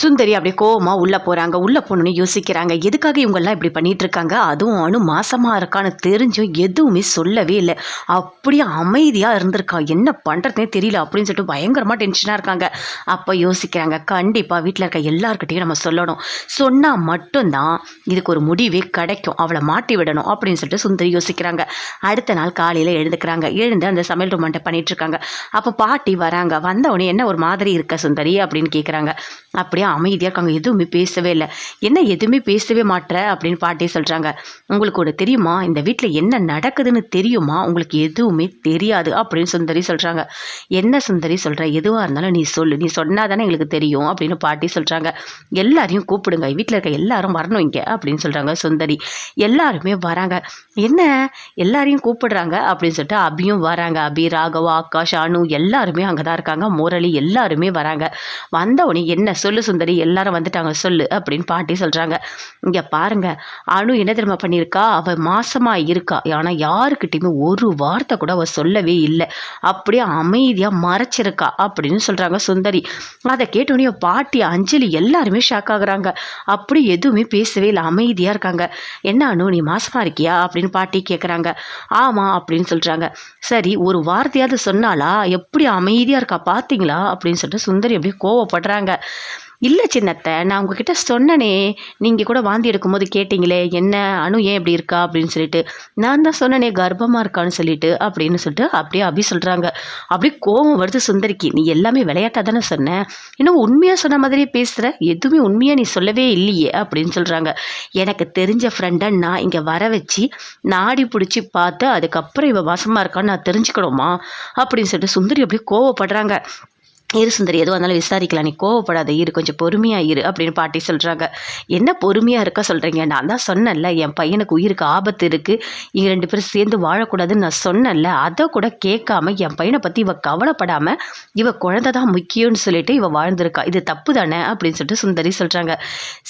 சுந்தரி அப்படியே கோவமாக உள்ளே போகிறாங்க உள்ளே போகணுன்னு யோசிக்கிறாங்க. எதுக்காக இவங்கெல்லாம் இப்படி பண்ணிகிட்டு இருக்காங்க அதுவும் அணு மாசமாக இருக்கான்னு தெரிஞ்சும் எதுவுமே சொல்லவே இல்லை. அப்படியே அமைதியாக இருந்திருக்கா. என்ன பண்ணுறதுனே தெரியல அப்படின்னு சொல்லிட்டு பயங்கரமாக டென்ஷனாக இருக்காங்க. அப்போ யோசிக்கிறாங்க. கண்டிப்பாக வீட்டில் இருக்க எல்லாருக்கிட்டையும் நம்ம சொல்லணும். சொன்னால் மட்டும்தான் இதுக்கு ஒரு முடிவே கிடைக்கும். அவளை மாட்டி விடணும் அப்படின்னு சொல்லிட்டு சுந்தரி யோசிக்கிறாங்க. அடுத்த நாள் காலையில் எழுந்துக்கிறாங்க. எழுந்து அந்த சமையல் ரூமன்ட்ட பண்ணிட்டு இருக்காங்க அப்போ பாட்டி வராங்க. வந்தவொடனே என்ன ஒரு மாதிரி இருக்க சுந்தரி அப்படின்னு கேட்குறாங்க அப்படியே அமைதியாக இருக்காங்க? எதுவுமே பேசவே இல்லை. என்ன எதுவுமே பேசவே மாட்ற? அப்படின்னு பாட்டி சொல்கிறாங்க உங்களுக்கு ஒரு தெரியுமா? இந்த வீட்டில் என்ன நடக்குதுன்னு தெரியுமா? உங்களுக்கு எதுவுமே தெரியாது. அப்படின்னு சுந்தரி சொல்கிறாங்க என்ன சுந்தரி சொல்கிற எதுவாக இருந்தாலும் நீ சொல்லு. நீ சொன்னால் தானே எங்களுக்கு தெரியும். அப்படின்னு பாட்டி சொல்கிறாங்க எல்லாரையும் கூப்பிடுங்க. வீட்டில் இருக்க எல்லாரும் வரணும் இங்கே. அப்படின்னு சொல்கிறாங்க சுந்தரி. எல்லாருமே வராங்க. என்ன? எல்லாரையும் கூப்பிடுறாங்க? அப்படின்னு சொல்லிட்டு அபியும் வராங்க. அபி ராகவா ஆகாஷ் அனு எல்லாருமே அங்கே தான் இருக்காங்க. முரளி எல்லாருமே வராங்க. வந்தவொடனே என்ன? சொல்லு சுந்தரி எல்லாரும் வந்துட்டாங்க. சொல்லு அப்படின்னு பாட்டி சொல்கிறாங்க இங்கே பாருங்க அனு என்ன தெரியுமா பண்ணியிருக்கா? அவள் மாசமாக இருக்கா. ஆனால் யாருக்கிட்டையுமே ஒரு வார்த்தை கூட அவள் சொல்லவே இல்லை. அப்படியே அமைதியாக மறைச்சிருக்கா அப்படின்னு சொல்கிறாங்க சுந்தரி. அதை கேட்டோடனே பாட்டி அஞ்சலி எல்லாருமே ஷாக் ஆகுறாங்க. அப்படி எதுவுமே பேசவே இல்லை அமைதியாக இருக்காங்க. என்ன அனு நீ மாசமாக இருக்கியா? அப்படின்னு பாட்டி கேட்குறாங்க ஆமாம் அப்படின்னு சொல்கிறாங்க சரி ஒரு வார்த்தையாவது சொன்னாலா எப்படி அமைதியாக இருக்கா? பார்த்தீங்களா அப்படின்னு சொல்லிட்டு சுந்தரி அப்படியே கோவப்படுறாங்க. இல்லை சின்னத்தை நான் உங்ககிட்ட சொன்னனே நீங்கள் கூட வாந்தி எடுக்கும்போது கேட்டிங்களே என்ன அணு ஏன் இப்படி இருக்கா அப்படின்னு சொல்லிட்டு. நான் தான் சொன்னனே கர்ப்பமாக இருக்கான்னு சொல்லிட்டு அப்படின்னு சொல்லிட்டு அப்படியே அபி சொல்கிறாங்க அப்படியே கோவம் வருது சுந்தரிக்கு. நீ எல்லாமே விளையாட்டாக தானே சொன்ன? இன்னும் உண்மையாக சொன்ன மாதிரியே பேசுகிற எதுவுமே உண்மையாக நீ சொல்லவே இல்லையே அப்படின்னு சொல்கிறாங்க எனக்கு தெரிஞ்ச ஃப்ரெண்டை நான் இங்கே வர வச்சு நாடி பிடிச்சி பார்த்து அதுக்கப்புறம் இவன் வாசமாக இருக்கான்னு நான் தெரிஞ்சுக்கணுமா? அப்படின்னு சொல்லிட்டு சுந்தரி அப்படியே கோவப்படுறாங்க. இரு சுந்தரி எதுவாக இருந்தாலும் விசாரிக்கலாம். நீ கோவப்படாத இரு கொஞ்சம் பொறுமையாக இரு அப்படின்னு பாட்டி சொல்கிறாங்க என்ன பொறுமையாக இருக்க சொல்கிறீங்க நான் தான் சொன்னேன்ல என் பையனுக்கு உயிருக்கு ஆபத்து இருக்குது இங்கே ரெண்டு பேரும் சேர்ந்து வாழக்கூடாதுன்னு நான் சொன்னேன்ல. அதை கூட கேட்காம என் பையனை பற்றி இவ கவலைப்படாமல் இவ குழந்தை தான் முக்கியம்னு சொல்லிட்டு இவ வாழ்ந்திருக்கா. இது தப்பு தானே அப்படின்னு சொல்லிட்டு சுந்தரி சொல்கிறாங்க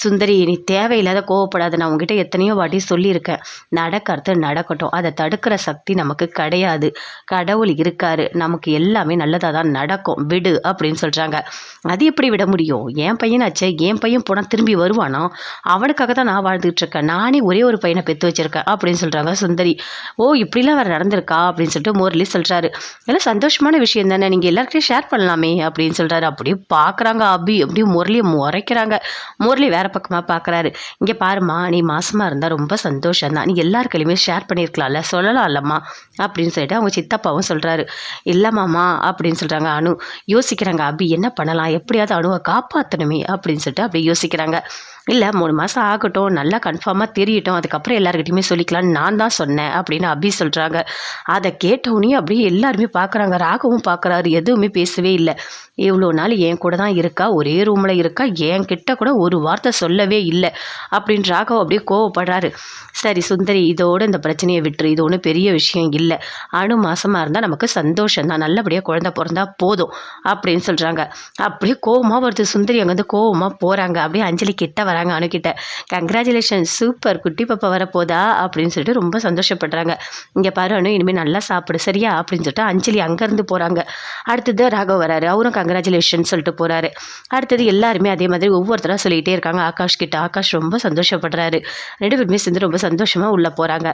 சுந்தரி நீ தேவையில்லாத கோவப்படாத. நான் உங்ககிட்ட எத்தனையோ வாட்டி சொல்லியிருக்கேன். நடக்கிறது நடக்கட்டும். அதை தடுக்கிற சக்தி நமக்கு கிடையாது. கடவுள் இருக்காரு. நமக்கு எல்லாமே நல்லதாக தான் நடக்கும். விடு. அப்படின்னு சொல்கிறாங்க அது எப்படி விட முடியும்? என் பையனாச்சே என் பையன் போனால் திரும்பி வருவானா? அவனுக்காக தான் நான் வாழ்ந்துகிட்டு இருக்கேன். நானே ஒரே ஒரு பையனை பெற்று வச்சிருக்கேன் அப்படின்னு சொல்கிறாங்க சுந்தரி. ஓ இப்படிலாம் வேறு நடந்திருக்கா? அப்படின்னு சொல்லிட்டு முரளி சொல்கிறாரு எல்லாம் சந்தோஷமான விஷயம் தானே நீங்கள் எல்லாருக்கிட்டையும் ஷேர் பண்ணலாமே அப்படின்னு சொல்கிறாரு அப்படியே பார்க்குறாங்க அபி. அப்படியே முரளியை முறைக்கிறாங்க. முரளி வேறு பக்கமாக பார்க்குறாரு இங்கே பாரும்மா நீ மாசமாக இருந்தால் ரொம்ப சந்தோஷம் தான் நீ எல்லாருக்கையுமே ஷேர் பண்ணியிருக்கலாம்ல சொல்லலாம் இல்லம்மா அப்படின்னு சொல்லிட்டு அவங்க சித்தப்பாவும் சொல்கிறாரு இல்லைம்மாம்மா அப்படின்னு சொல்கிறாங்க அனு. யோசி யோசிக்கிறாங்க அபி என்ன பண்ணலாம்? எப்படியாவது அணுவை காப்பாற்றணுமே அப்படின்னு சொல்லிட்டு அப்படி யோசிக்கிறாங்க. இல்லை மூணு மாதம் ஆகட்டும். நல்லா கன்ஃபார்மாக தெரியட்டும். அதுக்கப்புறம் எல்லாருக்கிட்டையுமே சொல்லிக்கலாம்னு நான் தான் சொன்னேன் அப்படின்னு அபி சொல்கிறாங்க அதை கேட்டவுடனே அப்படியே எல்லாருமே பார்க்குறாங்க ராகவும் பார்க்குறாரு எதுவுமே பேசவே இல்லை. இவ்வளோ நாள் என் கூட தான் இருக்கா? ஒரே ரூமில் இருக்கா? என் கிட்ட கூட ஒரு வார்த்தை சொல்லவே இல்லை. அப்படின்னு ராகவ் அப்படியே கோவப்படுறாரு. சரி சுந்தரி இதோட இந்த பிரச்சனையை விட்டுரு. இது ஒன்றும் பெரிய விஷயம் இல்லை. அணு மாதமாக இருந்தால் நமக்கு சந்தோஷம் தான். நல்லபடியாக குழந்த பிறந்தா போதும் அப்படின்னு சொல்கிறாங்க அப்படியே கோவமாக வருது. சுந்தரி அங்கேருந்து கோவமாக போகிறாங்க அப்படியே அஞ்சலி கிட்ட வராங்க அணுக்கிட்ட கங்க்ராச்சுலேஷன் சூப்பர் குட்டி பாப்பா வரப்போதா? அப்படின்னு சொல்லிட்டு ரொம்ப சந்தோஷப்படுறாங்க. இங்கே பாரு அனு இனிமேல் நல்லா சாப்பிடு சரியா? அப்படின்னு சொல்லிட்டு அஞ்சலி அங்கேருந்து போகிறாங்க அடுத்தது ராகவ் வராரு. அவரும் கங்க்ராச்சுலேஷன் சொல்லிட்டு போகிறாரு அடுத்தது எல்லாருமே அதே மாதிரி ஒவ்வொருத்தராக சொல்லிகிட்டே இருக்காங்க. ஆகாஷ் கிட்ட ஆகாஷ் ரொம்ப சந்தோஷப்படுறாரு. ரெண்டு பேருமே சேர்ந்து ரொம்ப சந்தோஷமாக உள்ளே போகிறாங்க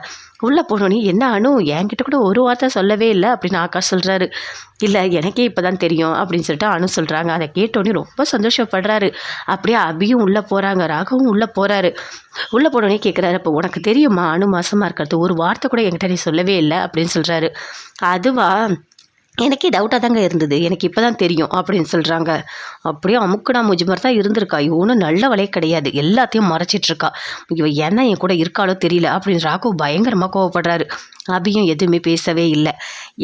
உள்ளே போனோன்னே என்ன அணு என்கிட்ட கூட ஒரு வார்த்தை சொல்லவே இல்லை? அப்படின்னு ஆகாஷ் சொல்கிறாரு இல்லை எனக்கே இப்போ தான் தெரியும். அப்படின்னு சொல்லிட்டு அனு சொல்கிறாங்க அதை கேட்டோன்னே ரொம்ப சந்தோஷப்படுறாரு. அப்படியே அபியும் உள்ளே போகிறாங்க ராகவும் உள்ளே போகிறாரு உள்ளே போனோடனே கேட்குறாரு அப்போ உனக்கு தெரியுமா? அணு மாசமாக இருக்கிறது. ஒரு வார்த்தை கூட என்கிட்ட நீ சொல்லவே இல்லை அப்படின்னு சொல்கிறாரு அதுவா எனக்கே டவுட்டாக தாங்க இருந்தது. எனக்கு இப்போ தான் தெரியும் அப்படின்னு சொல்கிறாங்க அப்படியே அமுக்குடா மூஞ்சி மாதிரி தான் இருந்திருக்கா. இவனும் நல்ல வலையே கிடையாது. எல்லாத்தையும் மறைச்சிட்ருக்கா இவ என்ன என் கூட இருக்காளோ தெரியல அப்படின்னு ராகு பயங்கரமாக கோவப்படுறாரு. அபியும் எதுவுமே பேசவே இல்லை.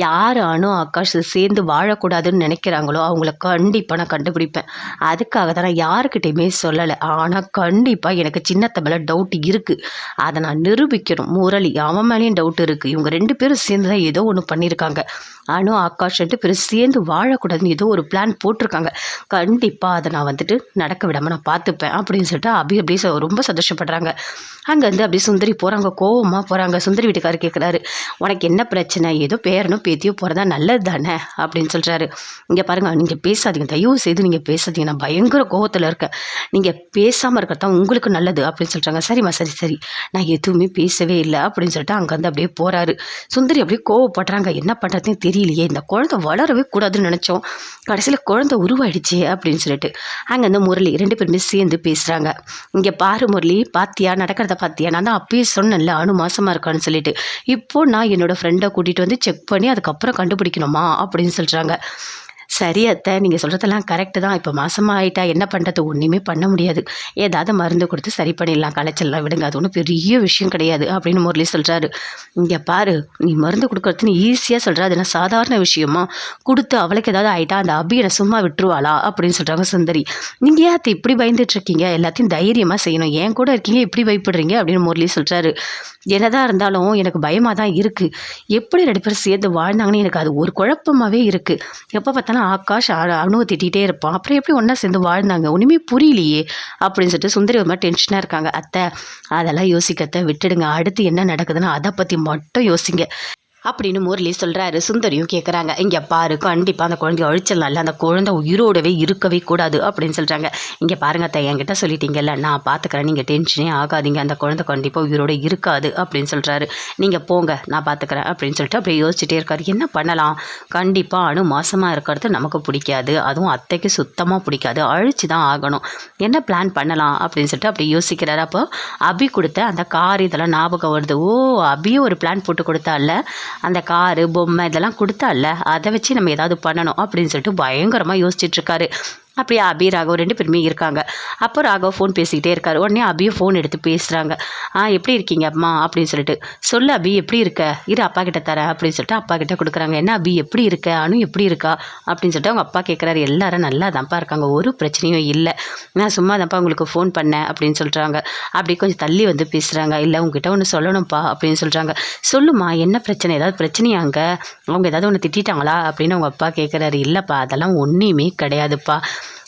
யார் அணு ஆகாஷ் சேர்ந்து வாழக்கூடாதுன்னு நினைக்கிறாங்களோ அவங்கள கண்டிப்பாக நான் கண்டுபிடிப்பேன். அதுக்காக தான் நான் யாருக்கிட்டையுமே சொல்லலை. ஆனால் கண்டிப்பாக எனக்கு சின்னத்த மேலே டவுட் இருக்குது அதை நான் நிரூபிக்கணும். முரளி அவன் மேலேயும் டவுட் இருக்குது இவங்க ரெண்டு பேரும் சேர்ந்து தான் ஏதோ ஒன்று பண்ணியிருக்காங்க. அனு ஆகாஷ்ன்ட்டு பிறகு சேர்ந்து வாழக்கூடாதுன்னு ஏதோ ஒரு பிளான் போட்டிருக்காங்க. கண்டிப்பாக அதை நான் வந்துட்டு நடக்க விடாமல் நான் பார்த்துப்பேன் அப்படின்னு சொல்லிட்டு அபி அப்படியே ச- ரொம்ப சந்தோஷப்படுறாங்க. அங்கேருந்து அப்படியே சுந்தரி போகிறாங்க கோவமாக போகிறாங்க சுந்தரி வீட்டுக்காரர் கேட்குறாரு உனக்கு என்ன பிரச்சனை? ஏதோ பேரனோ பேத்தியோ போகிறதா நல்லது தானே அப்படின்னு சொல்கிறாரு இங்கே பாருங்கள் நீங்கள் பேசாதீங்க. தயவு செய்து நீங்கள் பேசாதீங்க. நான் பயங்கர கோவத்தில் இருக்கேன். நீங்கள் பேசாமல் இருக்கிறது தான் உங்களுக்கு நல்லது. அப்படின்னு சொல்கிறாங்க சரிம்மா சரி சரி. நான் எதுவுமே பேசவே இல்லை. அப்படின்னு சொல்லிட்டு அங்கேருந்து அப்படியே போகிறாரு சுந்தரி அப்படியே கோவப்படுறாங்க. என்ன பண்ணுறதுன்னு தெரியலையே. இந்த குழந்தை வளரவே கூடாதுன்னு நினச்சோம். கடைசியில் குழந்தை உருவாயிடுச்சு அப்படின்னு சொல்லிட்டு அங்கே அந்த முரளி ரெண்டு பேருமே சேர்ந்து பேசுகிறாங்க இங்கே பாரு முரளி பாத்தியா? நடக்கிறத பாத்தியா? நான் தான் அப்பயே சொன்னேன்ல அணு மாசமாக இருக்கான்னு சொல்லிட்டு. இப்போ நான் என்னோடய ஃப்ரெண்டை கூட்டிகிட்டு வந்து செக் பண்ணி அதுக்கப்புறம் கண்டுபிடிக்கணுமா? அப்படின்னு சொல்கிறாங்க சரி அத்தை நீங்கள் சொல்கிறதெல்லாம் கரெக்டு தான். இப்போ மாசமாக ஆயிட்டா என்ன பண்ணுறது ஒன்றுமே பண்ண முடியாது. ஏதாவது மருந்து கொடுத்து சரி பண்ணிடலாம். களைச்சல்லாம் விடுங்க. அது ஒன்றும் பெரிய விஷயம் கிடையாது அப்படின்னு முரளி சொல்கிறாரு இங்கே பாரு நீ மருந்து கொடுக்குறதுன்னு ஈஸியாக சொல்கிற அது என்ன சாதாரண விஷயமா? கொடுத்து அவளுக்கு ஏதாவது ஆகிட்டா அந்த அபியனை சும்மா விட்டுருவாளா? அப்படின்னு சொல்கிறாங்க சுந்தரி. நீங்கள் ஏன் அத்தை இப்படி பயந்துட்டு இருக்கீங்க? எல்லாத்தையும் தைரியமாக செய்யணும். ஏன் கூட இருக்கீங்க? இப்படி பயப்படுறீங்க? அப்படின்னு முரளி சொல்கிறாரு என்னதான் இருந்தாலும் எனக்கு பயமாக தான் இருக்குது எப்படி ரெண்டு பேரும் சேர்ந்து வாழ்ந்தாங்கன்னு எனக்கு அது ஒரு குழப்பமாகவே இருக்குது எப்போ பார்த்தாலும் ஆகாஷ் அ- அணுவை திட்டிகிட்டே இருப்பான். அப்புறம் எப்படி ஒன்றா சேர்ந்து வாழ்ந்தாங்க? ஒன்றுமே புரியலையே. அப்படின்னு சொல்லிட்டு சுந்தரி ஒரு மாதிரி டென்ஷனாக இருக்காங்க. அத்தை அதெல்லாம் யோசிக்கத்தை விட்டுடுங்க. அடுத்து என்ன நடக்குதுன்னு அதை பற்றி மட்டும் யோசிங்க. அப்படின்னு முரளி சொல்கிறாரு சுந்தரியும் கேட்குறாங்க இங்கே பாரு கண்டிப்பாக அந்த குழந்தைய அழிச்சிடலாம்ல. அந்த குழந்தை உயிரோடவே இருக்கவே கூடாது அப்படின்னு சொல்கிறாங்க இங்கே பாருங்க அத்தை என்கிட்ட சொல்லிட்டீங்கல்ல நான் பார்த்துக்கிறேன் நீங்கள் டென்ஷனே ஆகாதீங்க. அந்த குழந்தை கண்டிப்பாக உயிரோட இருக்காது அப்படின்னு சொல்கிறாரு நீங்கள் போங்க நான் பார்த்துக்கிறேன் அப்படின்னு சொல்லிட்டு அப்படியே யோசிச்சுட்டே இருக்காரு. என்ன பண்ணலாம்? கண்டிப்பாக அணு மாசமாக இருக்கிறது நமக்கு பிடிக்காது. அதுவும் அத்தைக்கு சுத்தமாக பிடிக்காது. அழிச்சு தான் ஆகணும். என்ன பிளான் பண்ணலாம் அப்படின்னு சொல்லிட்டு அப்படி யோசிக்கிறாரு. அப்போ அபி கொடுத்த அந்த கார் இதெல்லாம் ஞாபகம் வருது. ஓ அபியும் ஒரு பிளான் போட்டு கொடுத்தால அந்த காரு பொம்மை இதெல்லாம் கொடுத்தால அதை வச்சு நம்ம ஏதாவது பண்ணணும் அப்படின்னு சொல்லிட்டு பயங்கரமாக யோசிச்சுட்டு இருக்காரு. அப்படியே அபி ராகவ் ரெண்டு பேருமே இருக்காங்க. அப்போ ராகவ் ஃபோன் பேசிக்கிட்டே இருக்காரு. உடனே அபியும் ஃபோன் எடுத்து பேசுகிறாங்க ஆ எப்படி இருக்கீங்க அம்மா? அப்படின்னு சொல்லிட்டு சொல்லு அபி எப்படி இருக்க? இரு அப்பா கிட்ட தரேன். அப்படின்னு சொல்லிட்டு அப்பா கிட்ட கொடுக்குறாங்க. என்ன அபி எப்படி இருக்க? அனு எப்படி இருக்கா? அப்படின்னு சொல்லிட்டு அவங்க அப்பா கேட்குறாரு எல்லாரும் நல்லா தான்ப்பா இருக்காங்க. ஒரு பிரச்சனையும் இல்லை. நான் சும்மா தான்ப்பா உங்களுக்கு ஃபோன் பண்ணேன். அப்படின்னு சொல்கிறாங்க அப்படி கொஞ்சம் தள்ளி வந்து பேசுகிறாங்க இல்லை உங்ககிட்ட ஒன்று சொல்லணும்ப்பா. அப்படின்னு சொல்கிறாங்க சொல்லுமா என்ன பிரச்சனை? ஏதாவது பிரச்சனையா அங்கே? அவங்க ஏதாவது ஒன்று திட்டிட்டாங்களா? அப்படின்னு அவங்க அப்பா கேட்குறாரு இல்லைப்பா அதெல்லாம் ஒன்றுமே கிடையாதுப்பா.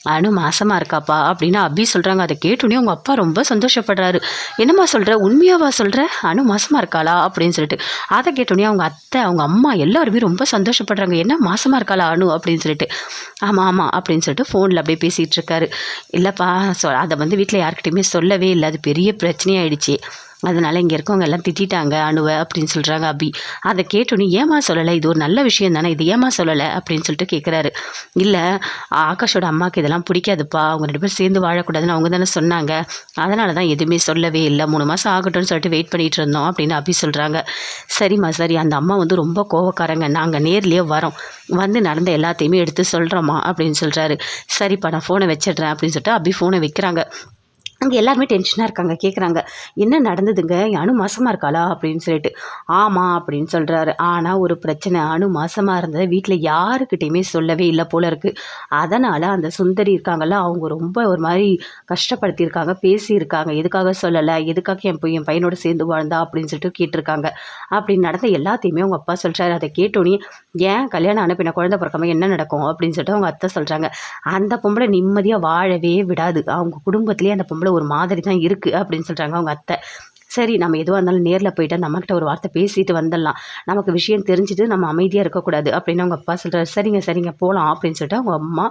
அனு மாசமாக இருக்காப்பா அப்படின்னு அபி சொல்கிறாங்க அதை கேட்டுனே அவங்க அப்பா ரொம்ப சந்தோஷப்படுறாரு. என்னம்மா சொல்கிற உண்மையாவா சொல்கிற அனு மாசமாக இருக்காளா? அப்படின்னு சொல்லிட்டு. அதை கேட்டோன்னே அவங்க அத்தை அவங்க அம்மா எல்லாருமே ரொம்ப சந்தோஷப்படுறாங்க. என்ன மாசமாக இருக்காளா அனு? அப்படின்னு சொல்லிட்டு. ஆமாம் ஆமாம் அப்படின்னு சொல்லிட்டு ஃபோனில் அப்படியே பேசிகிட்டு இருக்காரு. இல்லைப்பா சொ அதை வந்து வீட்டில் யார்கிட்டையுமே சொல்லவே இல்லை. அது பெரிய பிரச்சனையாயிடுச்சு. அதனால இங்கே இருக்கவங்க எல்லாம் திட்டிட்டாங்க அணுவை அப்படின்னு சொல்கிறாங்க அபி. அதை கேட்டோன்னே ஏமா சொல்லலை? இது ஒரு நல்ல விஷயம் தானே இது ஏமா சொல்லலை? அப்படின்னு சொல்லிட்டு கேட்குறாரு இல்லை ஆகாஷோட அம்மாவுக்கு இதெல்லாம் பிடிக்காதுப்பா. அவங்க ரெண்டு பேரும் சேர்ந்து வாழக்கூடாதுன்னு அவங்க தானே சொன்னாங்க. அதனால தான் எதுவுமே சொல்லவே இல்லை. மூணு மாதம் ஆகட்டும்னு சொல்லிட்டு வெயிட் பண்ணிட்டு இருந்தோம் அப்படின்னு அபி சொல்கிறாங்க சரிம்மா சரி. அந்த அம்மா வந்து ரொம்ப கோவக்காரங்க. நாங்கள் நேர்லேயே வரோம். வந்து நடந்த எல்லாத்தையுமே எடுத்து சொல்கிறோம்மா அப்படின்னு சொல்கிறாரு சரிப்பா நான் ஃபோனை வச்சிடுறேன் அப்படின்னு சொல்லிட்டு அபி ஃபோனை வைக்கிறாங்க. அங்கே எல்லாருமே டென்ஷனாக இருக்காங்க கேட்குறாங்க என்ன நடந்ததுங்க? அணு மாசமாக இருக்காளா? அப்படின்னு சொல்லிட்டு. ஆமாம் அப்படின்னு சொல்கிறாரு ஆனால் ஒரு பிரச்சனை. அணு மாசமாக இருந்ததை வீட்டில் யாருக்கிட்டேயுமே சொல்லவே இல்லை போல இருக்குது அதனால் அந்த சுந்தரி இருக்காங்கல்ல அவங்க ரொம்ப ஒரு மாதிரி கஷ்டப்படுத்தியிருக்காங்க பேசியிருக்காங்க. எதுக்காக சொல்லலை? எதுக்காக என் பையன் என் பையனோட சேர்ந்து வாழ்ந்தா? அப்படின்னு சொல்லிட்டு கேட்டிருக்காங்க. அப்படி நடந்த எல்லாத்தையுமே அவங்க அப்பா சொல்கிறாரு அதை கேட்டோன்னே ஏன் கல்யாணம் ஆன குழந்தை பிறக்காம என்ன நடக்கும்? அப்படின்னு சொல்லிட்டு அவங்க அத்தை சொல்கிறாங்க அந்த பொம்பளை நிம்மதியாக வாழவே விடாது. அவங்க குடும்பத்துலேயே அந்த பொம்பளை ஒரு மாதிரி தான் இருக்குது அப்படின்னு சொல்கிறாங்க அவங்க அத்தை. சரி நம்ம எதுவாக இருந்தாலும் நேரில் போயிட்டு நம்மக்கிட்ட ஒரு வார்த்தை பேசிட்டு வந்துடலாம். நமக்கு விஷயம் தெரிஞ்சுட்டு நம்ம அமைதியாக இருக்கக்கூடாது அப்படின்னு அவங்க அப்பா சொல்கிறாரு சரிங்க சரிங்க போகலாம் அப்படின்னு சொல்லிட்டு அவங்க அம்மா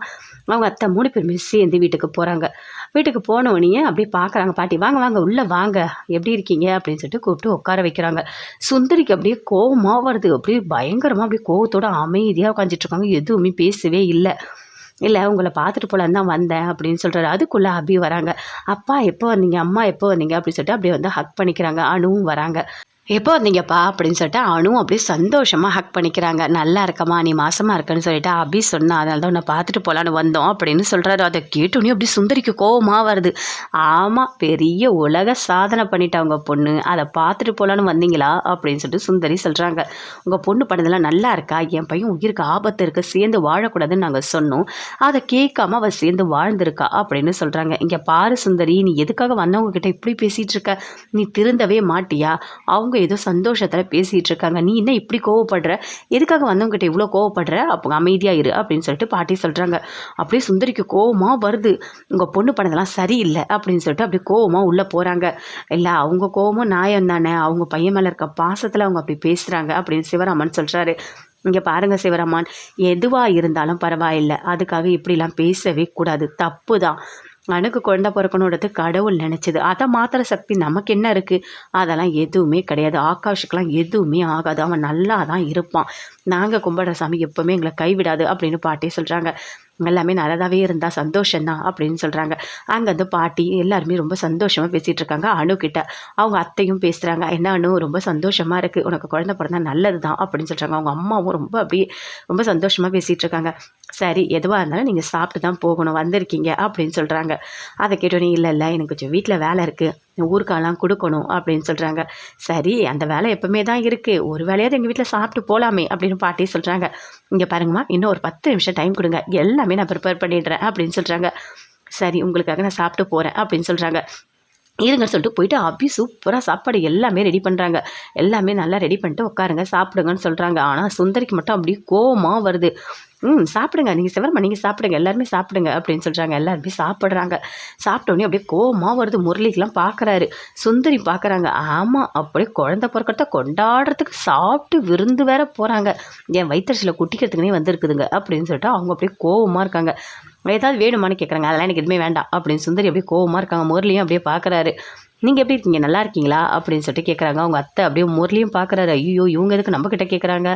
அவங்க அத்தை மூணு பேருமே சேர்ந்து வீட்டுக்கு போகிறாங்க வீட்டுக்கு போன உடனே அப்படியே பார்க்குறாங்க பாட்டி வாங்க வாங்க உள்ளே வாங்க. எப்படி இருக்கீங்க? அப்படின்னு சொல்லிட்டு கூப்பிட்டு உட்கார வைக்கிறாங்க. சுந்தரிக்கு அப்படியே கோவமாக வருது. அப்படியே பயங்கரமாக அப்படியே கோவத்தோடு அமைதியாக உட்காந்துட்டு இருக்காங்க. எதுவுமே பேசவே இல்லை. இல்லை உங்களை பார்த்துட்டு போலான்னு தான் வந்தேன் அப்படின்னு சொல்கிறாரு அதுக்குள்ளே அபி வராங்க. அப்பா எப்போ வந்தீங்க? அம்மா எப்போ வந்தீங்க? அப்படின்னு சொல்லிட்டு அப்படியே வந்து ஹக் பண்ணிக்கிறாங்க. அணுவும் வராங்க. எப்போ வந்தீங்கப்பா? அப்படின்னு சொல்லிட்டு அணு அப்படியே சந்தோஷமாக ஹக் பண்ணிக்கிறாங்க. நல்லா இருக்கம்மா நீ மாசமாக இருக்கன்னு சொல்லிட்டு அபி சொன்னா அதனால தான் உன்னை பார்த்துட்டு போகலான்னு வந்தோம் அப்படின்னு சொல்கிறாரு அதை கேட்டோன்னே அப்படி சுந்தரிக்கு கோபமாக வருது. ஆமாம் பெரிய உலக சாதனை பண்ணிட்டாங்க உங்கள் பொண்ணு. அதை பார்த்துட்டு போகலான்னு வந்தீங்களா? அப்படின்னு சொல்லிட்டு சுந்தரி சொல்கிறாங்க உங்கள் பொண்ணு பண்ணதெல்லாம் நல்லா இருக்கா? என் பையன் உயிருக்கு ஆபத்து இருக்கு. சேர்ந்து வாழக்கூடாதுன்னு நாங்கள் சொன்னோம். அதை கேட்காம அவள் சேர்ந்து வாழ்ந்திருக்கா அப்படின்னு சொல்கிறாங்க இங்கே பாரு சுந்தரி நீ எதுக்காக வந்தவங்க கிட்ட இப்படி பேசிகிட்டு இருக்க? நீ திருந்தவே மாட்டியா? அவங்க ஏதோ சந்தோஷத்தில் பேசிகிட்டு இருக்காங்க நீ என்ன இப்படி கோவப்படுற? எதுக்காக வந்தவங்ககிட்ட இவ்வளோ கோவப்படுற? அப்போ அமைதியாக இரு அப்படின்னு சொல்லிட்டு பாட்டி சொல்கிறாங்க அப்படியே சுந்தரிக்கு கோவமாக வருது. உங்கள் பொண்ணு பண்ணதெல்லாம் சரியில்லை அப்படின்னு சொல்லிட்டு அப்படியே கோவமாக உள்ளே போகிறாங்க இல்லை அவங்க கோவமும் நியாயம் தானே. அவங்க பையன் மேலே இருக்க பாசத்தில் அவங்க அப்படி பேசுகிறாங்க அப்படின்னு சிவராமன் சொல்கிறாரு இங்கே பாருங்கள் சிவராமன். எதுவாக இருந்தாலும் பரவாயில்லை. அதுக்காக இப்படிலாம் பேசவே கூடாது. தப்பு தான் அணுக்கு குழந்தை பிறக்கணுன்றது கடவுள் நினச்சது. அதை மாத்திர சக்தி நமக்கு என்ன இருக்குது அதெல்லாம் எதுவுமே கிடையாது. ஆகாஷுக்கெலாம் எதுவுமே ஆகாது. அவன் நல்லா தான் இருப்பான். நாங்கள் கும்பிட்ற சாமி எப்போவுமே எங்களை கைவிடாது அப்படின்னு பாட்டி சொல்கிறாங்க எல்லாமே நல்லதாகவே இருந்தால் சந்தோஷம்தான் அப்படின்னு சொல்கிறாங்க அங்கேருந்து பாட்டி எல்லாருமே ரொம்ப சந்தோஷமாக பேசிகிட்டு இருக்காங்க. அணுக்கிட்ட அவங்க அத்தையும் பேசுகிறாங்க என்ன அணு ரொம்ப சந்தோஷமாக இருக்குது உனக்கு குழந்த பிறந்தா நல்லது தான் அப்படின்னு சொல்கிறாங்க அவங்க அம்மாவும் ரொம்ப அப்படியே ரொம்ப சந்தோஷமாக பேசிகிட்டு இருக்காங்க. சரி எதுவாக இருந்தாலும் நீங்கள் சாப்பிட்டு தான் போகணும். வந்திருக்கீங்க அப்படின்னு சொல்கிறாங்க அதை கேட்டோன்னே இல்லை இல்லை எனக்கு கொஞ்சம் வீட்டில் வேலை இருக்குது ஊருக்காலாம் கொடுக்கணும் அப்படின்னு சொல்கிறாங்க சரி அந்த வேலை எப்பவுமே தான் இருக்குது ஒரு வேலையாவது எங்கள் வீட்டில் சாப்பிட்டு போகலாமே அப்படின்னு பாட்டி சொல்கிறாங்க இங்கே பாருங்கம்மா இன்னும் ஒரு பத்து நிமிஷம் டைம் கொடுங்க. எல்லாமே நான் ப்ரிப்பேர் பண்ணிடுறேன் அப்படின்னு சொல்கிறாங்க சரி உங்களுக்காக நான் சாப்பிட்டு போகிறேன் அப்படின்னு சொல்கிறாங்க இருங்க சொல்லிட்டு போயிட்டு அபி சூப்பராக சாப்பாடு எல்லாமே ரெடி பண்ணுறாங்க எல்லாமே நல்லா ரெடி பண்ணிட்டு உட்காருங்க சாப்பிடுங்கன்னு சொல்கிறாங்க ஆனால் சுந்தரிக்கு மட்டும் அப்படியே கோவமாக வருது. ம் சாப்பிடுங்க. நீங்கள் சிவரம்மா நீங்கள் சாப்பிடுங்க. எல்லாருமே சாப்பிடுங்க அப்படின்னு சொல்கிறாங்க எல்லாருமே சாப்பிட்றாங்க. சாப்பிட்டோன்னே அப்படியே கோமா வருது. முரளிக்கெலாம் பார்க்குறாரு சுந்தரி பார்க்குறாங்க ஆமாம் அப்படியே குழந்த பிறக்கிறத கொண்டாடுறதுக்கு சாப்பிட்டு விருந்து வேற போகிறாங்க என் வயிற்றுல குட்டிக்கிறதுக்குனே வந்திருக்குதுங்க அப்படின்னு சொல்லிட்டு அவங்க அப்படியே கோவமாக இருக்காங்க. ஏதாவது வேணுமான்னு கேட்குறாங்க அதெல்லாம் எனக்கு எதுவுமே வேண்டாம் அப்படின்னு சுந்தரி அப்படியே கோவமாக இருக்காங்க. முரளியும் அப்படியே பார்க்குறாரு நீங்கள் எப்படி இருக்கீங்க? நல்லா இருக்கீங்களா? அப்படின்னு சொல்லிட்டு கேட்குறாங்க அவங்க அத்தை அப்படியே முரளியும் பார்க்குறாரு ஐயோ இவங்க எதுக்கு நம்மக்கிட்ட கேட்குறாங்க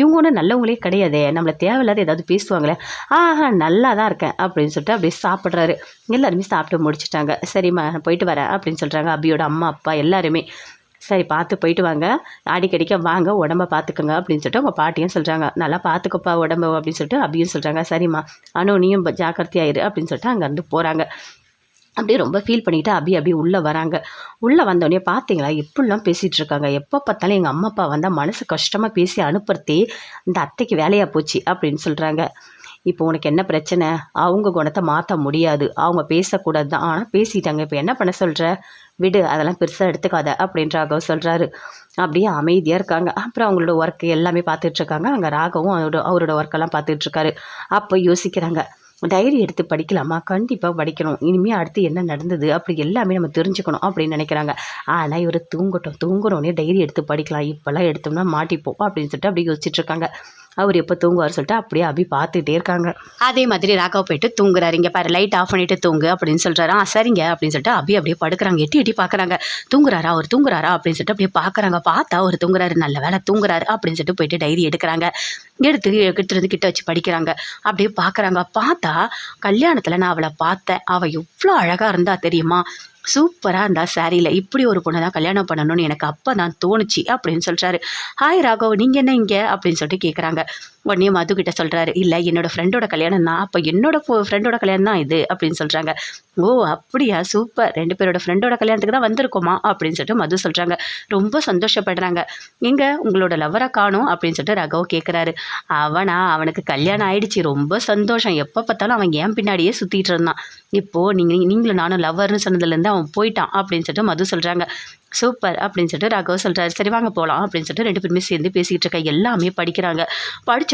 இவங்க ஒன்றும் நல்லவங்களே கிடையாதே. நம்மளை தேவையில்லாத ஏதாவது பேசுவாங்களே. ஆஹா நல்லா தான் இருக்கேன். அப்படின்னு சொல்லிட்டு அப்படியே சாப்பிட்றாரு. எல்லாருமே சாப்பிட்டு முடிச்சிட்டாங்க. சரிம்மா நான் போயிட்டு வரேன். அப்படின்னு சொல்கிறாங்க அபியோட அம்மா அப்பா எல்லாருமே. சரி பார்த்து போயிட்டு வாங்க. அடிக்கடிக்க வாங்க. உடம்ப பார்த்துக்கோங்க. அப்படின்னு சொல்லிட்டு உங்கள் பாட்டியும் சொல்கிறாங்க நல்லா பார்த்துக்கப்பா உடம்பு. அப்படின்னு சொல்லிட்டு அபியும் சொல்கிறாங்க சரிம்மா அனு நீயும் ஜாக்கிரதையாயிரு அப்படின்னு சொல்லிட்டு அங்கேருந்து போகிறாங்க அப்படியே ரொம்ப ஃபீல் பண்ணிவிட்டு அபி அப்படியே உள்ளே வராங்க. உள்ளே வந்தோடனே பார்த்தீங்களா எப்படிலாம் பேசிகிட்டு இருக்காங்க? எப்போ பார்த்தாலும் எங்கள் அம்மா அப்பா வந்தால் மனசு கஷ்டமாக பேசி அனுப்புறதே இந்த அத்தைக்கு வேலையாக போச்சு அப்படின்னு சொல்கிறாங்க இப்போ உனக்கு என்ன பிரச்சனை? அவங்க குணத்தை மாற்ற முடியாது. அவங்க பேசக்கூடாது தான் ஆனால் பேசிட்டாங்க. இப்போ என்ன பண்ண சொல்கிற விடு அதெல்லாம் பெருசாக எடுத்துக்காத அப்படின்ற ராகவ் சொல்கிறாரு அப்படியே அமைதியாக இருக்காங்க. அப்புறம் அவங்களோட ஒர்க் எல்லாமே பார்த்துட்ருக்காங்க அங்கே ராகவும் அவரோட அவரோட ஒர்க்கெல்லாம் பார்த்துட்ருக்காரு அப்போ யோசிக்கிறாங்க. டைரி எடுத்து படிக்கலாமா? கண்டிப்பாக படிக்கணும். இனிமேல் அடுத்து என்ன நடந்தது? அப்படி எல்லாமே நம்ம தெரிஞ்சுக்கணும் அப்படின்னு நினைக்கிறாங்க. ஆனால் இவர் தூங்கட்டும். தூங்குறோன்னே டைரி எடுத்து படிக்கலாம். இப்போல்லாம் எடுத்தோம்னா மாட்டிப்போம் அப்படின்னு சொல்லிட்டு அப்படி யோசிச்சுட்ருக்காங்க அவர் எப்போ தூங்குவார் சொல்லிட்டு அப்படியே அபி பார்த்துட்டே இருக்காங்க. அதே மாதிரி ராகவ் போயிட்டு தூங்குறாரு. இங்கே பாரு லைட் ஆஃப் பண்ணிட்டு தூங்கு அப்படின்னு சொல்கிறாரு ஆ சரிங்க அப்படின்னு சொல்லிட்டு அபி அப்படியே படுக்கிறாங்க. எட்டி எட்டி பார்க்குறாங்க. தூங்குறாரா? அவர் தூங்குறாரா? அப்படின்னு சொல்லிட்டு அப்படியே பார்க்குறாங்க. பார்த்தா அவர் தூங்குறாரு. நல்ல வேலை தூங்குறாரு அப்படின்னு சொல்லிட்டு போயிட்டு டைரி எடுக்கிறாங்க. எடுத்து எடுத்துகிட்டு வந்து கிட்ட வச்சு படிக்கிறாங்க. அப்படியே பார்க்குறாங்க. பார்த்தா கல்யாணத்தில் நான் அவளை பார்த்தேன். அவள் எவ்வளோ அழகாக இருந்தா தெரியுமா? சூப்பராக இருந்தா சாரியில். இப்படி ஒரு பொண்ணை தான் கல்யாணம் பண்ணணும்னு எனக்கு அப்போ தான் தோணுச்சு அப்படின்னு சொல்கிறாரு ஹாய் ராகவ் நீங்கள் என்ன இங்கே? அப்படின்னு சொல்லிட்டு கேட்குறாங்க உடனே மது கிட்ட சொல்கிறாரு இல்லை என்னோட ஃப்ரெண்டோட கல்யாணம் தான் அப்போ என்னோட ஃப்ரெண்டோட கல்யாணம் தான் இது அப்படின்னு சொல்கிறாங்க ஓ அப்படியா? சூப்பர் ரெண்டு பேரோட ஃப்ரெண்டோட கல்யாணத்துக்கு தான் வந்திருக்கோமா? அப்படின்னு சொல்லிட்டு மது சொல்கிறாங்க ரொம்ப சந்தோஷப்படுறாங்க. எங்கே? உங்களோட லவ்வரை காணும் அப்படின்னு சொல்லிட்டு ரகவ் கேட்குறாரு அவனா? அவனுக்கு கல்யாணம் ஆயிடுச்சு. ரொம்ப சந்தோஷம். எப்போ பார்த்தாலும் அவன் ஏன் பின்னாடியே சுற்றிட்டு இருந்தான். இப்போது நீங்கள் நீங்களும் நானும் லவ்வர்னு சொன்னதுலேருந்து அவன் போயிட்டான் அப்படின்னு சொல்லிட்டு மது சொல்கிறாங்க சூப்பர் அப்படின்னு சொல்லிட்டு ரகவ் சொல்கிறாரு சரி வாங்க போகலாம் அப்படின்னு சொல்லிட்டு ரெண்டு பேருமே சேர்ந்து பேசிக்கிட்டு இருக்க எல்லாமே படிக்கிறாங்க.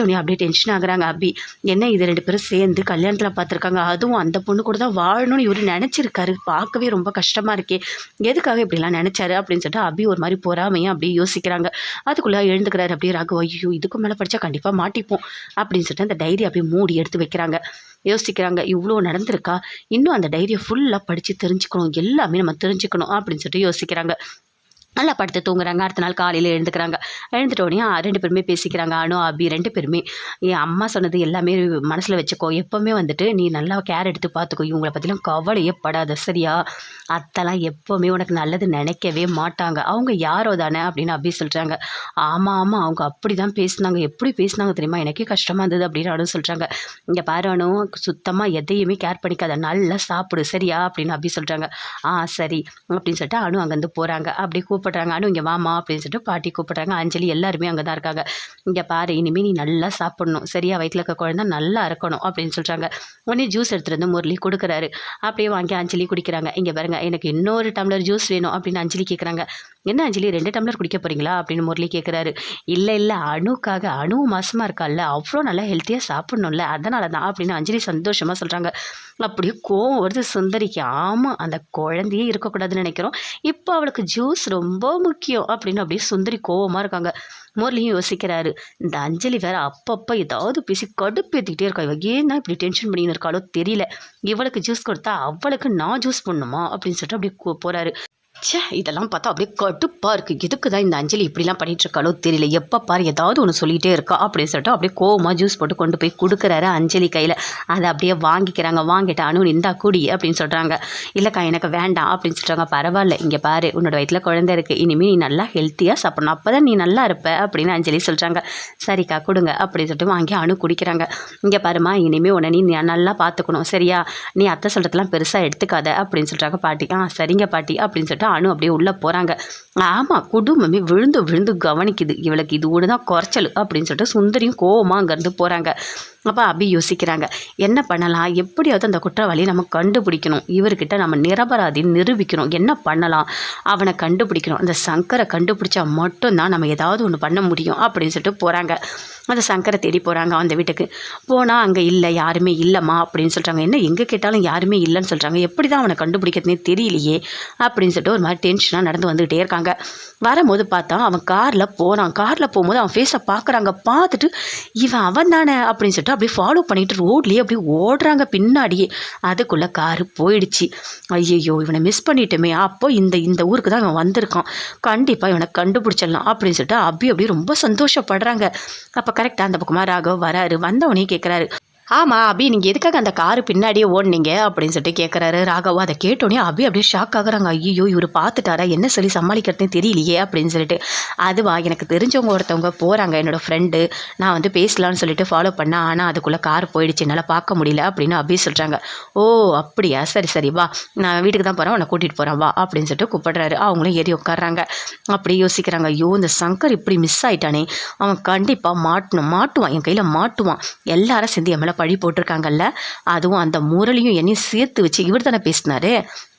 உடனே அப்படியே டென்ஷன் ஆகுறாங்க அபி. என்ன இது ரெண்டு பேரும் சேர்ந்து கல்யாணத்தில் பார்த்துருக்காங்க? அதுவும் அந்த பொண்ணு கூட தான் வாழணும்னு இவர் நினச்சிருக்காரு. பார்க்கவே ரொம்ப கஷ்டமாக இருக்கே. எதுக்காக இப்படிலாம் நினச்சாரு? அப்படின்னு சொல்லிட்டு அபி ஒரு மாதிரி பொறாமையாக அப்படியே யோசிக்கிறாங்க. அதுக்குள்ளே எழுந்துக்கிறாரு அப்படியே ராகு ஐயோ இதுக்கு மேலே படித்தா கண்டிப்பாக மாட்டிப்போம் அப்படின்னு சொல்லிட்டு அந்த டைரி அப்படியே மூடி எடுத்து வைக்கிறாங்க. யோசிக்கிறாங்க இவ்வளோ நடந்திருக்கா? இன்னும் அந்த டைரியை ஃபுல்லாக படித்து தெரிஞ்சுக்கணும். எல்லாமே நம்ம தெரிஞ்சுக்கணும் அப்படின்னு சொல்லிட்டு யோசிக்கிறாங்க. நல்லா படுத்து தூங்குறாங்க. அடுத்த நாள் காலையில் எழுந்துக்கிறாங்க. எழுந்துட்டோடனே ரெண்டு பேருமே பேசிக்கிறாங்க. அனு அபி ரெண்டு பேருமே. என் அம்மா சொன்னது எல்லாமே மனசில் வச்சுக்கோ. எப்போவுமே வந்துட்டு நீ நல்லா கேர் எடுத்து பார்த்துக்கோ இவங்களை பற்றிலாம் கவலையே படாத சரியா? அத்தெல்லாம் எப்போவுமே உனக்கு நல்லது நினைக்கவே மாட்டாங்க. அவங்க யாரோ தானே அப்படின்னு அபி சொல்கிறாங்க ஆமாம் ஆமாம் அவங்க அப்படி தான் பேசினாங்க. எப்படி பேசினாங்க தெரியுமா? எனக்கே கஷ்டமாக இருந்தது அப்படின்னு அனு சொல்கிறாங்க இங்கே பாரு அனு சுத்தமாக எதையுமே கேர் பண்ணிக்காத. நல்லா சாப்பிடு சரியா? அப்படின்னு அபி சொல்கிறாங்க ஆ சரி அப்படின்னு சொல்லிட்டு அனு அங்கேருந்து போகிறாங்க அப்படி கூப்பிட்டு கூப்பிட்றாங்க. அனு இங்கே வாமா அப்படின்னு சொல்லிட்டு பாட்டி கூப்பிட்றாங்க. அஞ்சலி எல்லாருமே அங்கே தான் இருக்காங்க. இங்கே பாரு இனிமேல் நீ நல்லா சாப்பிட்ணும். சரியாக வயிற்றில் இருக்க குழந்தை நல்லா இருக்கணும் அப்படின்னு சொல்கிறாங்க உடனே ஜூஸ் எடுத்துகிட்டு வந்து முரளி கொடுக்குறாரு. அப்படியே வாங்கி அஞ்சலி குடிக்கிறாங்க. இங்கே பாருங்க எனக்கு இன்னொரு டம்ளர் ஜூஸ் வேணும் அப்படின்னு அஞ்சலி கேட்குறாங்க என்ன அஞ்சலி ரெண்டு டம்ளர் குடிக்க போகிறீங்களா அப்படின்னு முரளி கேட்குறாரு இல்லை இல்லை அணுக்காக அணு மாசமாக இருக்கால்ல அவ்வளோ நல்லா ஹெல்த்தியாக சாப்பிட்ணும்ல. அதனால தான் அப்படின்னு அஞ்சலி சந்தோஷமாக சொல்கிறாங்க அப்படியே கோவம் வருது. சுந்தரிக்கு ஆமாம் அந்த குழந்தையே இருக்கக்கூடாதுன்னு நினைக்கிறோம். இப்போ அவளுக்கு ஜூஸ் ரொம்ப முக்கியம் அப்படின்னு அப்படியே சுந்தரி கோவமாக இருக்காங்க. முரளியும் யோசிக்கிறாரு இந்த அஞ்சலி வேற அப்பப்போ ஏதாவது பேசி கடுப்பேற்றிக்கிட்டே இருக்கா. இவ ஏன் தான் இப்படி டென்ஷன் பண்ணின்னு இருக்காளோ தெரியல. இவளுக்கு ஜூஸ் கொடுத்தா அவளுக்கு நான் ஜூஸ் பண்ணணுமா அப்படின்னு சொல்லிட்டு அப்படியே கோ- சே ச்சே இதெல்லாம் பார்த்தா அப்படியே கடுப்பாக இருக்குது எதுக்கு தான் இந்த அஞ்சலி இப்படிலாம் பண்ணிகிட்ருக்காளோ தெரியல. எப்போ பார் ஏதாவது ஒன்று சொல்லிகிட்டே இருக்கா அப்படின்னு சொல்லிட்டு அப்படியே கோவமாக ஜூஸ் போட்டு கொண்டு போய் கொடுக்குறாரு அஞ்சலி கையில். அதை அப்படியே வாங்கிக்கிறாங்க. வாங்கிட்டு அனு இந்தா குடி அப்படின்னு சொல்கிறாங்க இல்லைக்கா எனக்கு வேண்டாம் அப்படின்னு சொல்கிறாங்க பரவாயில்ல இங்கே பாரு உன்னோட வயிற்றில் குழந்தை இருக்குது இனிமேல் நீ நல்லா ஹெல்த்தியாக சாப்பிடணும். அப்போ தான் நீ நல்லா இருப்ப அப்படின்னு அஞ்சலி சொல்கிறாங்க சரிக்கா கொடுங்க அப்படின்னு சொல்லிட்டு வாங்கி அணு குடிக்கிறாங்க. இங்கே பாருமா இனிமேல் உன்னை நீ நல்லா பார்த்துக்கணும். சரியா? நீ அத்தை சொல்கிறதெல்லாம் பெருசாக எடுத்துக்காத அப்படின்னு சொல்கிறாங்க பாட்டி. ஆ சரிங்க பாட்டி அப்படின்னு சொல்லிட்டு அணு அப்படியே உள்ளே போகிறாங்க ஆமாம் குடும்பமே விழுந்து விழுந்து கவனிக்குது. இவளுக்கு இது ஒன்று தான் குறைச்சல் அப்படின்னு சொல்லிட்டு சுந்தரியும் கோவமாக அங்கேருந்து போகிறாங்க அப்போ அபி யோசிக்கிறாங்க என்ன பண்ணலாம்? எப்படியாவது அந்த குற்றவாளியை நம்ம கண்டுபிடிக்கணும். இவர்கிட்ட நம்ம நிரபராதின்னு நிரூபிக்கணும். என்ன பண்ணலாம்? அவனை கண்டுபிடிக்கணும். அந்த சங்கரை கண்டுபிடிச்சா மட்டும்தான் நம்ம ஏதாவது ஒன்று பண்ண முடியும் அப்படின்னு சொல்லிட்டு போகிறாங்க அந்த சங்கரை தேடி போகிறாங்க அந்த வீட்டுக்கு. போனால் அங்கே இல்லை யாருமே இல்லைம்மா அப்படின்னு சொல்கிறாங்க என்ன எங்கே கேட்டாலும் யாருமே இல்லைன்னு சொல்கிறாங்க எப்படி தான் அவனை கண்டுபிடிக்கிறதுனே தெரியலையே அப்படின்னு சொல்லிட்டு ஒரு மாதிரி டென்ஷனாக நடந்து வந்துகிட்டே இருக்காங்க. வரும்போது பார்த்தா அவன் காரில் போகிறான் காரில் போகும்போது அவன் ஃபேஸை பார்க்குறாங்க பார்த்துட்டு இவன் அவன் தானே அப்படின்னு சொல்லிட்டு அப்படியே ஃபாலோ பண்ணிட்டு ரோட்லேயே அப்படியே ஓடுறாங்க பின்னாடியே. அதுக்குள்ளே காரு போயிடுச்சு. ஐயையோ இவனை மிஸ் பண்ணிட்டோமே. அப்போ இந்த இந்த ஊருக்கு தான் இவன் வந்திருக்கான். கண்டிப்பாக இவனை கண்டுபிடிச்சிடலாம் அப்படின்னு சொல்லிட்டு அபி அப்படியே ரொம்ப சந்தோஷப்படுறாங்க. அப்போ கரெக்டாக அந்த பக்கமாக ராகவ் வராரு. வந்தவனே கேட்குறாரு ஆமாம் அபி நீங்கள் எதுக்காக அந்த காரு பின்னாடியே ஓடினீங்க? அப்படின்னு சொல்லிட்டு கேட்குறாரு ராகவா. அதை கேட்டோன்னே அபி அப்படியே ஷாக் ஆகுறாங்க. ஐயோ இவர் பார்த்துட்டாரா? என்ன சொல்லி சமாளிக்கிறதுன்னு தெரியலையே அப்படின்னு சொல்லிட்டு. அதுவா எனக்கு தெரிஞ்சவங்க ஒருத்தவங்க போகிறாங்க என்னோடய ஃப்ரெண்டு நான் வந்து பேசலான்னு சொல்லிட்டு ஃபாலோ பண்ணேன் ஆனால் அதுக்குள்ளே கார் போயிடுச்சு. என்னால் பார்க்க முடியல அப்படின்னு அபி சொல்கிறாங்க ஓ அப்படியா? சரி சரி வா. நான் வீட்டுக்கு தான் போகிறேன் உன்னை கூட்டிகிட்டு போகிறேன் வா அப்படின்னு சொல்லிட்டு கூப்பிடுறாரு. அவங்களும் ஏறி உட்காடுறாங்க அப்படி யோசிக்கிறாங்க. ஐயோ இந்த சங்கர் இப்படி மிஸ் ஆயிட்டானே. அவன் கண்டிப்பாக மாட்டணும். மாட்டுவான். என் கையில் மாட்டுவான். எல்லாரும் சேர்ந்து என் மேலே பழி போட்டிருக்காங்கல்ல அதுவும் அந்த முரளியும் என்னையும் சேர்த்து வச்சு இவர் தானே பேசினாரு.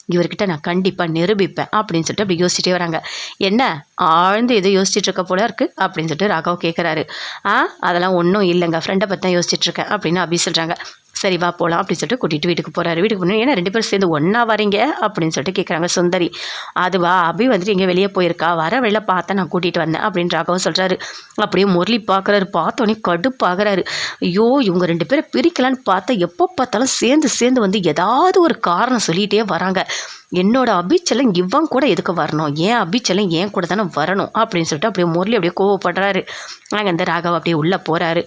இவர்கிட்ட நான் கண்டிப்பாக நிரூபிப்பேன் அப்படின்னு சொல்லிட்டு அப்படி யோசிச்சுட்டே வராங்க. என்ன? ஆழ்ந்து எதோ யோசிச்சுட்டு இருக்க போல இருக்கு அப்படின்னு சொல்லிட்டு ராகவ் கேட்குறாரு ஆ? அதெல்லாம் ஒன்றும் இல்லைங்க. ஃப்ரெண்டை பற்றி தான் யோசிச்சுட்டு இருக்கேன் அப்படின்னு அப்படி சொல்கிறாங்க சரி வா போகலாம் அப்படின்னு சொல்லிட்டு கூட்டிகிட்டு வீட்டுக்கு போகிறாரு வீட்டுக்கு போனோம். ஏன்னா ரெண்டு பேரும் சேர்ந்து ஒன்றா வரீங்க அப்படின்னு சொல்லிட்டு கேட்குறாங்க சுந்தரி. அதுவா அபி வந்துட்டு இங்கே வெளியே போயிருக்கா. வர வெளில பார்த்தா நான் கூட்டிகிட்டு வந்தேன் அப்படின்னு ராகவும் சொல்கிறாரு அப்படியே முரளி பார்க்குறாரு பார்த்தோன்னே கடுப்பாகிறாரு. ஐயோ இவங்க ரெண்டு பேரை பிரிக்கலான்னு பார்த்தா எப்போ பார்த்தாலும் சேர்ந்து சேர்ந்து வந்து ஏதாவது ஒரு காரணம் சொல்லிகிட்டே வராங்க. என்னோட அபிச்சலம் இவன் கூட எதுக்கு வரணும்? ஏன் அபிச்சலம் ஏன் கூட தானே வரணும்? அப்படின்னு சொல்லிட்டு அப்படியே முரளி அப்படியே கோவப்படுறாரு. அங்கே இந்த ராகவ் அப்படியே உள்ளே போகிறாரு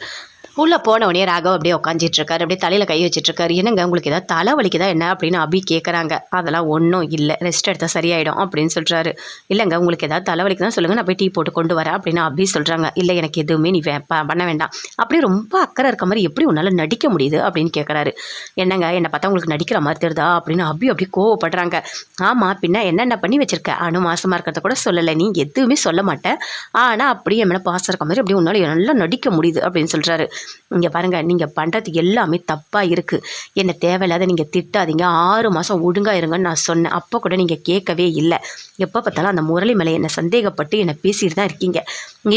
உள்ளே போன உடனே ராகவ் அப்படியே உட்காந்துட்டு இருக்காரு அப்படியே தலையில் கை வச்சிட்டு என்னங்க உங்களுக்கு ஏதாவது தலை வலிக்குதா என்ன? அப்படின்னு அபி கேட்குறாங்க அதெல்லாம் ஒன்றும் இல்லை ரெஸ்ட் எடுத்தால் சரியாயிடும் அப்படின்னு சொல்கிறாரு இல்லைங்க உங்களுக்கு ஏதாவது தலை வலிக்குதான் சொல்லுங்கள் நான் போய் டீ போட்டு கொண்டு வரேன் அப்படின்னு அபி சொல்கிறாங்க இல்லை எனக்கு எதுவுமே நீ வே- பண்ண வேண்டாம். அப்படியே ரொம்ப அக்கறை இருக்க மாதிரி எப்படி உன்னால் நடிக்க முடியுது அப்படின்னு கேட்குறாரு என்னங்க என்னை பார்த்தா உங்களுக்கு நடிக்கிற மாதிரி தெரியுதா? அப்படின்னு அபி அப்படியே கோவப்படுறாங்க. ஆமாம் பின்ன என்னென்ன பண்ணி வச்சிருக்க? அணு மாசமாக இருக்கிறத கூட சொல்லலை. நீ எதுவுமே சொல்ல மாட்டேன் ஆனால் அப்படியே என்ன பாஸ் பாசம் இருக்க மாதிரி அப்படியே உன்னால் நல்லா நடிக்க முடியுது அப்படின்னு சொல்கிறாரு இங்கே பாருங்கள் நீங்கள் பண்ணுறது எல்லாமே தப்பாக இருக்குது என்ன தேவையில்லாத நீங்கள் திட்டாதீங்க. ஆறு மாதம் ஒழுங்காக இருங்கன்னு நான் சொன்னேன். அப்போ கூட நீங்கள் கேட்கவே இல்லை. எப்போ பார்த்தாலும் அந்த முரளி மேலே என்னை சந்தேகப்பட்டு என்னை பேசிட்டு தான் இருக்கீங்க.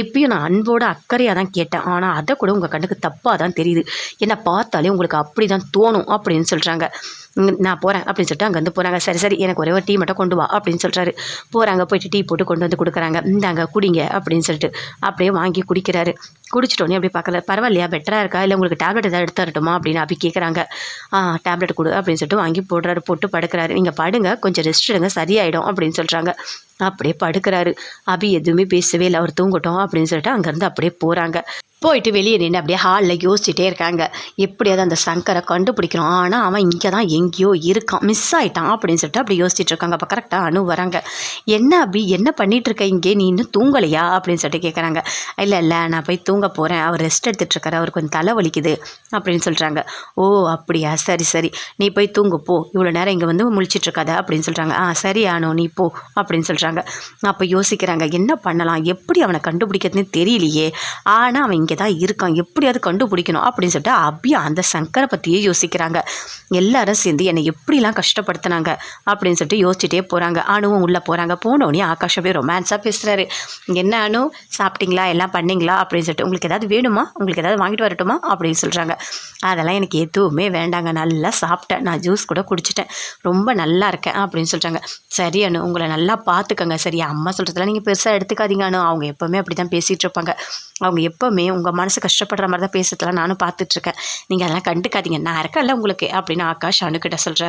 இப்பயும் நான் அன்போட அக்கறையாக தான் கேட்டேன். ஆனால் அதை கூட உங்கள் கண்ணுக்கு தப்பாக தான் தெரியுது. என்னை பார்த்தாலே உங்களுக்கு அப்படி தான் தோணும் அப்படின்னு சொல்கிறாங்க நான் போகிறேன் அப்படின்னு சொல்லிட்டு அங்கேருந்து போகிறாங்க சரி சரி எனக்கு ஒரே ஒரு டீ மட்டும் கொண்டு வா அப்படின்னு சொல்கிறாரு போகிறாங்க போயிட்டு டீ போட்டு கொண்டு வந்து கொடுக்குறாங்க. இந்தாங்க குடிங்க அப்படின்னு சொல்லிட்டு அப்படியே வாங்கி குடிக்கிறாரு. குடிச்சிட்டோன்னே அப்படியே பார்க்கல. பரவாயில்லையா பெட்டராக இருக்கா? இல்லை உங்களுக்கு டேப்லெட் ஏதாவது எடுத்து தரட்டுமா? அப்படின்னு அப்படி கேட்குறாங்க ஆ டேப்லெட் கொடு அப்படின்னு சொல்லிட்டு வாங்கி போடுறாரு. போட்டு படுக்கிறாரு. நீங்கள் படுங்க கொஞ்சம் ரெஸ்ட் எடுங்க சரியாயிடும் அப்படின்னு சொல்கிறாங்க அப்படியே படுக்கிறாரு. அபி எதுவுமே பேசவே இல்லை. அவர் தூங்கட்டும் அப்படின்னு சொல்லிட்டு அங்கேருந்து அப்படியே போகிறாங்க போயிட்டு வெளியே நின்று அப்படியே ஹாலில் யோசிச்சுட்டே இருக்காங்க. எப்படியாவது அந்த சங்கரை கண்டுபிடிக்கணும். ஆனால் அவன் இங்கே தான் எங்கேயோ இருக்கான். மிஸ் ஆகிட்டான் அப்படின்னு சொல்லிட்டு அப்படி யோசிச்சுட்டு இருக்காங்க. அப்போ கரெக்டாக அணு வராங்க. என்ன அப்படி என்ன பண்ணிகிட்டு இருக்க இங்கே? நீ இன்னும் தூங்கலையா? அப்படின்னு சொல்லிட்டு கேட்குறாங்க இல்லை இல்லை நான் போய் தூங்க போகிறேன் அவர் ரெஸ்ட் எடுத்துட்டு இருக்காரு. கொஞ்சம் தலை வலிக்குது அப்படின்னு சொல்கிறாங்க ஓ அப்படியா? சரி சரி. நீ போய் தூங்கு போ. இவ்வளோ நேரம் இங்கே வந்து முழிச்சிட்டு இருக்காத அப்படின்னு சொல்கிறாங்க ஆ சரி ஆனோ நீ போ அப்படின்னு சொல்கிறாங்க அப்போ யோசிக்கிறாங்க. என்ன பண்ணலாம்? எப்படி அவனை கண்டுபிடிக்கிறதுன்னு தெரியலையே. ஆனால் அவன் இங்கே தான் இருக்கான். எப்படியாவது கண்டுபிடிக்கணும் அப்படின்னு சொல்லிட்டு அபியா அந்த சங்கரை பற்றியே யோசிக்கிறாங்க. எல்லாரும் சேர்ந்து என்னை எப்படிலாம் கஷ்டப்படுத்தினாங்க அப்படின்னு சொல்லிட்டு யோசிச்சுட்டே போகிறாங்க அணுவும் உள்ளே போகிறாங்க போனோடனே ஆகாஷ் அப்படியே ரொமான்ஸாக பேசுகிறாரு என்ன அணு சாப்பிட்டீங்களா? எல்லாம் பண்ணீங்களா? அப்படின்னு சொல்லிட்டு உங்களுக்கு ஏதாவது வேணுமா? உங்களுக்கு ஏதாவது வாங்கிட்டு வரட்டுமா? அப்படின்னு சொல்கிறாங்க அதெல்லாம் எனக்கு எதுவுமே வேண்டாங்க. நல்லா சாப்பிட்டேன். நான் ஜூஸ் கூட குடிச்சிட்டேன். ரொம்ப நல்லா இருக்கேன் அப்படின்னு சொல்கிறாங்க சரி அனு உங்களை நல்லா பார்த்துக்கங்க சரி அம்மா சொல்கிறதுலாம் நீங்கள் பெருசாக எடுத்துக்காதீங்க அனு. அவங்க எப்போவுமே அப்படி தான் பேசிகிட்டு இருப்பாங்க. அவங்க எப்போவுமே உங்கள் மனசு கஷ்டப்படுற மாதிரி தான் பேசுறதுலாம் நானும் பார்த்துட்ருக்கேன் நீங்கள் அதெல்லாம் கண்டுக்காதீங்க. நான் இருக்கேன்ல உங்களுக்கு அப்படின்னு ஆகாஷ் அணுக்கிட்ட சொல்கிறேன்